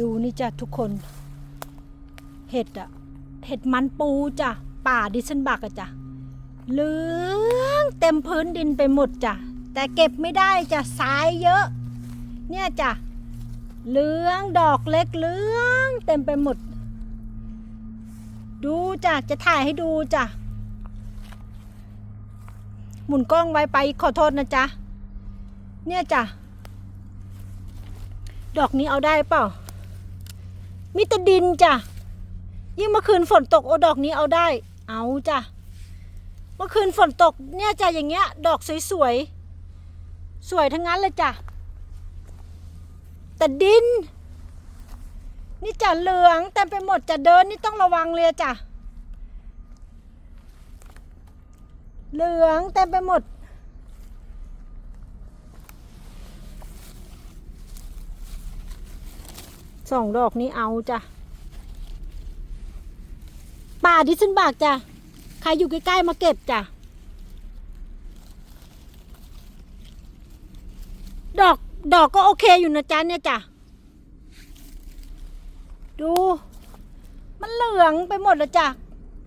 ดูนี่จ้ะทุกคน เห็ดอะเห็ดมันปูจ้ะป่าดิฉันบักอะจ้ะเหลืองเต็มพื้นดินไปหมดจ้ะแต่เก็บไม่ได้จ้ะสายเยอะ เนี่ยจ้ะเหลืองดอกเล็กเหลืองเต็มไปหมด ดูจ้ะจะถ่ายให้ดูจ้ะหมุนกล้องไว้ไปขอโทษนะจ๊ะเนี่ยจ้ะดอกนี้เอาได้เปล่า มีแต่ดินจ้ะ ยิ่งเมื่อคืนฝนตกโอดอกนี้เอาได้ เอาจ้ะ เมื่อคืนฝนตกเนี่ยจ้ะอย่างเงี้ย ดอกสวยๆ สวยทั้งนั้นเลยจ้ะ แต่ดิน นี่จ้ะเหลืองเต็มไปหมดจะเดินนี่ต้องระวังเลยจ้ะ เหลืองเต็มไปหมด สองดอกนี้เอาจ้ะป่าดิฉันบากจ้ะใครอยู่ใกล้ๆมาเก็บจ้ะดอกดอกก็โอเคอยู่นะจ๊ะเนี่ยจ้ะดู มันเหลืองไปหมดแล้วจ้ะ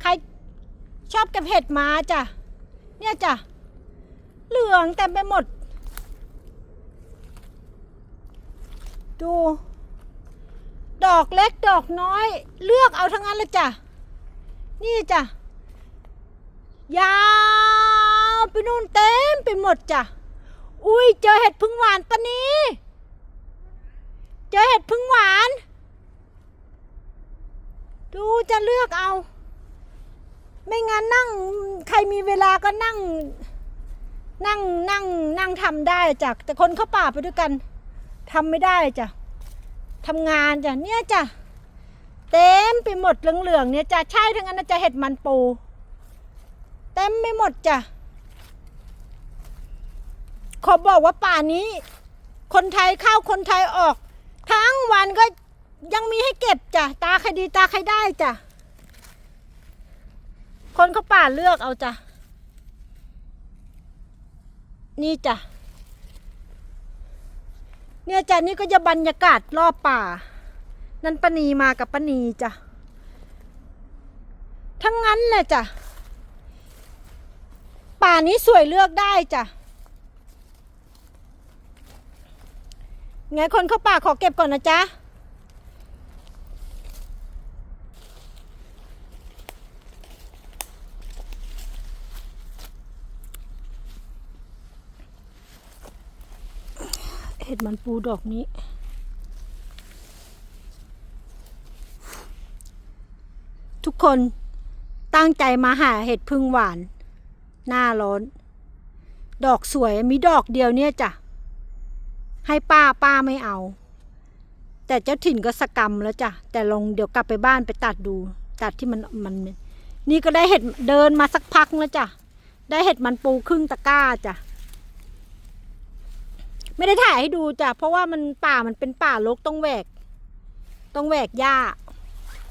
ใครชอบเก็บเห็ดมาจ้ะเนี่ยจ้ะเหลืองเต็มไปหมด ดู ดอกเล็กดอกน้อย เลือกเอาทั้งนั้นเลยจ้ะ นี่จ้ะ ยาวไปนู่นเต็มไปหมดจ้ะ อุ้ยเจอเห็ดพึ่งหวานปะนี้ เจอเห็ดพึ่งหวาน ดูจะเลือกเอา ไม่งั้นนั่งใครมีเวลาก็นั่ง นั่งนั่งนั่งทำได้จ้ะแต่คนเข้าป่าไปด้วยกันทำไม่ได้จ้ะ ทำงานจ้ะเนี่ยจ้ะเต็มไปหมดเหลืองๆเนี่ยจ้ะใช่ทั้งนั้นนะจะเห็ดมันปู เต็มไม่หมดจ้ะขอบอกว่าป่านี้ คนไทยเข้าคนไทยออก ทั้งวันก็ยังมีให้เก็บจ้ะตาใครดีตาใครได้จ้ะคนเขาป่าเลือกเอาจ้ะนี่จ้ะ เนี่ยจ้ะนี่ก็จะบรรยากาศรอบป่า นั่นปณีมากับปณีจ้ะ ทั้งนั้นเลยจ้ะ ป่านี้สวยเลือกได้จ้ะไงคนเข้าป่าขอเก็บก่อนนะจ๊ะ เห็ด มันปูดอกนี้ ทุกคนตั้งใจมาหาเห็ดพึ่งหวาน หน้าร้อน ดอกสวยมีดอกเดียวเนี่ยจ้ะ ให้ป้าป้าไม่เอา แต่เจ้าถิ่นก็สกรรมแล้วจ้ะ แต่ลงเดี๋ยวกลับไปบ้านไปตัดดู ตัดที่มันมัน นี่ก็ได้เห็ดเดินมาสักพักแล้วจ้ะ ได้เห็ดมันปูครึ่งตะกร้าจ้ะ ไม่ได้ถ่ายให้ดูจ้ะเพราะว่ามันป่ามันเป็นป่ารกต้องแหวก ต้องแหวกหญ้า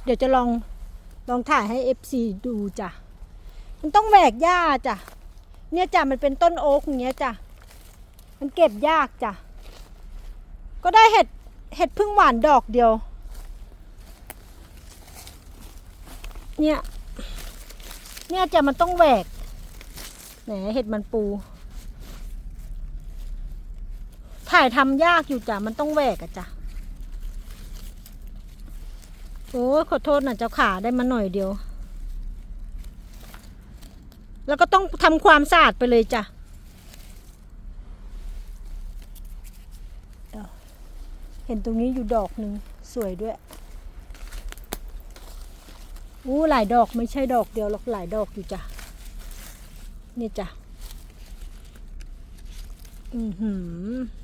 เดี๋ยวจะลองลองถ่ายให้เอฟซีดูจ้ะมันต้องแหวกหญ้าจ้ะเนี่ยจ้ะมันเป็นต้นโอ๊กอย่างเงี้ยจ้ะมันเก็บยากจ้ะก็ได้เห็ดเห็ดพึ่งหวานดอกเดียว เนี่ย เนี่ยจ้ะมันต้องแหวกแหนเห็ดมันปู ถ่ายทำยากอยู่จ้ะ มันต้องแหวกอะจ้ะ โอ้ขอโทษนะเจ้าขาได้มาหน่อยเดียว แล้วก็ต้องทำความสะอาดไปเลยจ้ะเดี๋ยวเห็นตรงนี้อยู่ดอกหนึ่งสวยด้วย อู้หลายดอกไม่ใช่ดอกเดียวหรอกหลายดอกอยู่จ้ะ นี่จ้ะ อือหือ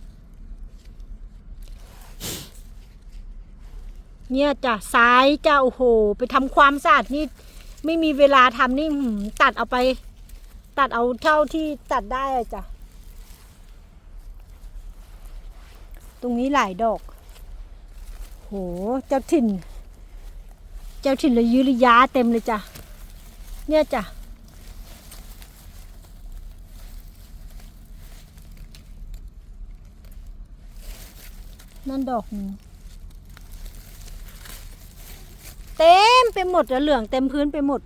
เนี่ยจ้ะซ้ายจ้ะโอ้โห ไปทำความสะอาดนี่ไม่มีเวลาทำนี่ตัดเอาไป ตัดเอาเท่าที่ตัดได้จ้ะตรงนี้หลายดอก โห เจ้าถิ่น เจ้าถิ่นเลยยืริยาเต็มเลยจ้ะ เนี่ยจ้ะ นั่นดอกนึง ไปหมดอะเหลืองเต็มพื้นไปหมด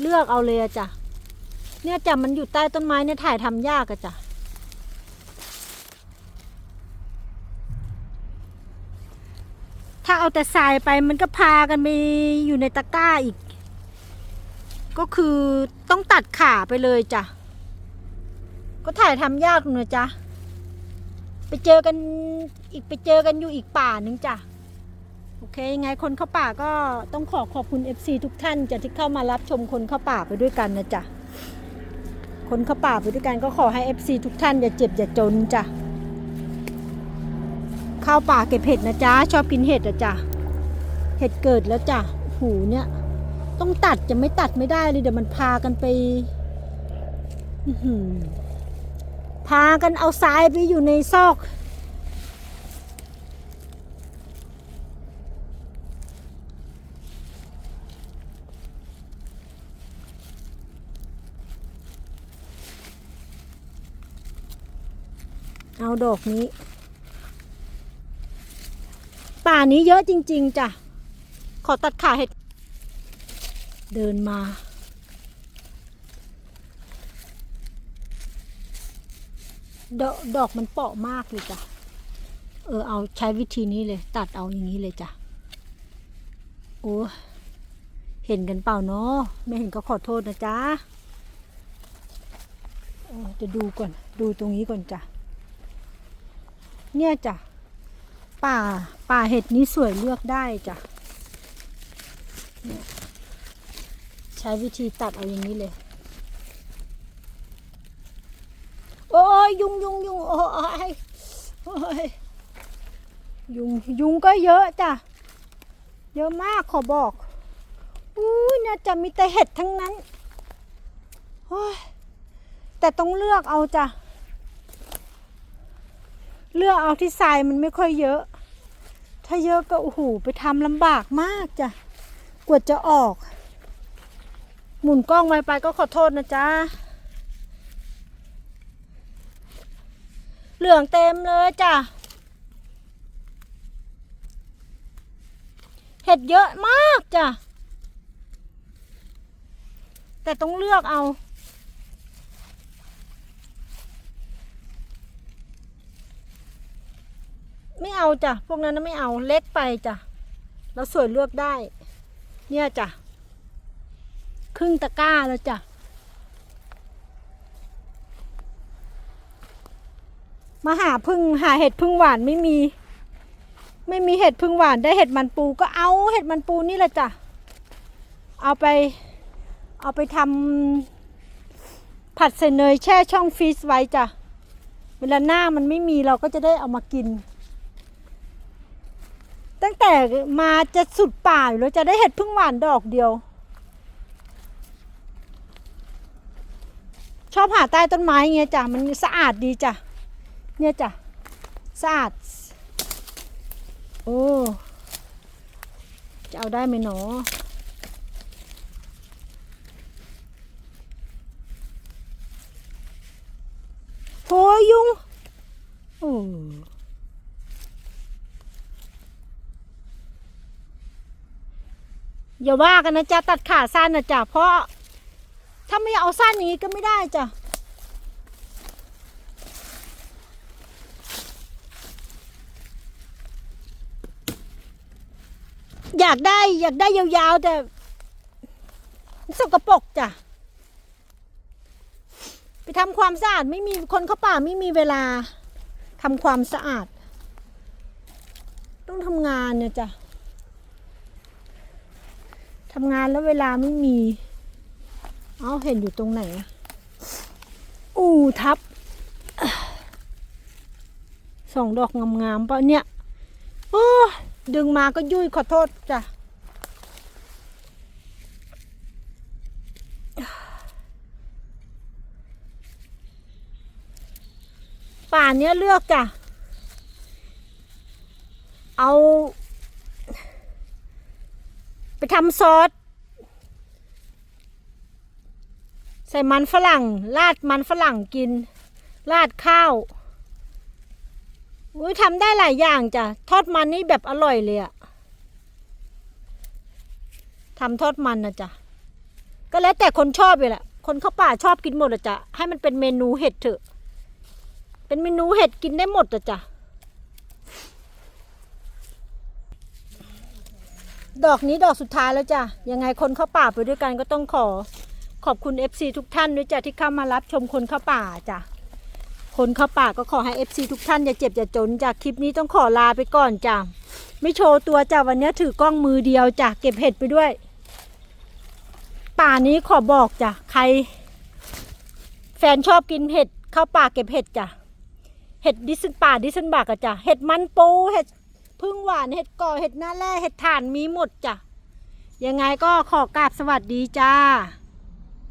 เลือกเอาเลยอะจ้ะ เนี่ยจ้ะมันอยู่ใต้ต้นไม้เนี่ยถ่ายทำยากอะจ้ะถ้าเอาแต่ทรายไปมันก็พากันไปอยู่ในตะกร้าอีก ก็คือต้องตัดขาไปเลยจ้ะ ก็ถ่ายทำยากหน่อยจ้ะ ไปเจอกันอีกไปเจอกันอยู่อีกป่าหนึ่งจ้ะ โอเคยังไงคนเข้าป่าก็ต้องขอขอบคุณ FC ทุกท่านจะที่เข้ามารับชมคนเข้าป่าไปด้วยกันนะจ๊ะคนเข้าป่าไปด้วยกันก็ขอให้ FC ทุกท่านอย่าเจ็บอย่าจนจ้ะเข้าป่าเก็บเห็ดนะจ๊ะชอบกินเห็ดนะจ๊ะเห็ดเกิดแล้วจ้ะหูเนี่ยต้องตัดจะไม่ตัดไม่ได้เลยเดี๋ยวมันพากันไปพากันเอาทรายไปอยู่ในซอก เอาดอกนี้ ป่านี้เยอะจริง ๆจ้ะ ขอตัดขาเห็ด เดินมา ดอกดอกมันเปราะมากเลยจ้ะ เออ เอาใช้วิธีนี้เลย ตัดเอาอย่างนี้เลยจ้ะ โอ้เห็นกันเปล่าเนาะไม่เห็นก็ขอโทษนะจ๊ะจะดูก่อน ดูตรงนี้ก่อนจ้ะ เนี่ยจ้ะ ป่า ป่าเห็ดนี้สวยเลือกได้จ้ะ ใช้วิธีตัดเอาอย่างนี้เลย โอ้ยยุงยุงยุงโอ้ยโอ้ยยุงยุงก็เยอะจ้ะ เยอะมากขอบอกอู้ยเนี่ยจะมีแต่เห็ดทั้งนั้นโอ้ยแต่ต้องเลือกเอาจ้ะ เลือกเอาที่ทรายมันไม่ค่อยเยอะ ถ้าเยอะก็โอ้โหไปทำลำบากมากจ้ะกว่าจะออก หมุนกล้องไวไปก็ขอโทษนะจ๊ะเหลืองเต็มเลยจ้ะเห็ดเยอะมากจ้ะแต่ต้องเลือกเอา ไม่เอาจ้ะพวกนั้นนะไม่เอาเล็กไปจ้ะแล้วสวยเลือกได้ เนี่ยจ้ะครึ่งตะกร้าแล้วจ้ะมาหาพึ่งหาเห็ดพึ่งหวานไม่มี ไม่มีเห็ดพึ่งหวานได้เห็ดมันปูก็เอาเห็ดมันปูนี่แหละจ้ะเอาไปเอาไปทำผัดใส่เนยแช่ช่องฟรีซไว้จ้ะเวลาหน้ามันไม่มีเราก็จะได้เอามากิน ตั้งแต่มาจะสุดป่าอยู่แล้วจะได้เห็ดพึ่งหวานดอกเดียว ชอบหาใต้ต้นไม้เงี้ยจ้ะมันสะอาดดีจ้ะเนี่ยจ้ะสะอาด โอ้จะเอาได้ไหมหนอโหยุงโอ้ อย่าว่ากันนะจ๊ะตัดขาสั้นนะจ๊ะเพราะถ้าไม่เอาสั้นอย่างนี้ก็ไม่ได้จ้ะอยากได้อยากได้ยาวๆแต่สกปรกจ้ะไปทำความสะอาดไม่มีคนเข้าป่าไม่มีเวลาทำความสะอาด ต้องทำงานเนี่ยจ้ะ ทำงานแล้วเวลาไม่มีเอาเห็นอยู่ตรงไหนอู้ทับสองดอกงามๆปะเนี่ยโอ้ยดึงมาก็ยุ่ยขอโทษจ้ะป่านเนี้ยเลือกจ้ะ เอา ไปทำซอส ใส่มันฝรั่ง ราดมันฝรั่งกิน ราดข้าวอุ้ยทำได้หลายอย่างจ้ะ ทอดมันนี่แบบอร่อยเลยอะทำทอดมันนะจ๊ะก็แล้วแต่คนชอบเลยแหละ คนเข้าป่าชอบกินหมดอะจ๊ะให้มันเป็นเมนูเห็ดเถอะ เป็นเมนูเห็ดกินได้หมดอะจ๊ะ ดอกนี้ดอกสุดท้ายแล้วจ้ะ ยังไงคนเข้าป่าไปด้วยกันก็ต้องขอขอบคุณ FC ทุกท่านด้วยจ้ะที่เข้ามารับชมคนเข้าป่าจ้ะ คนเข้าป่าก็ขอให้ FC ทุกท่านอย่าเจ็บอย่าจนจ้ะคลิปนี้ต้องขอลาไปก่อนจ้ะ ไม่โชว์ตัวจ้ะวันนี้ถือกล้องมือเดียวจ้ะเก็บเห็ดไปด้วย ป่านี้ขอบอกจ้ะใคร แฟนชอบกินเห็ดเข้าป่าเก็บเห็ดจ้ะเห็ดดิสนป่าดิสนบากอะจ้ะเห็ดมันปูเห็ด พึ่งหวานเห็ดก่อเห็ดหน้าแร่เห็ดถ่านมีหมดจ้ะยังไงก็ขอกราบสวัสดีจ้า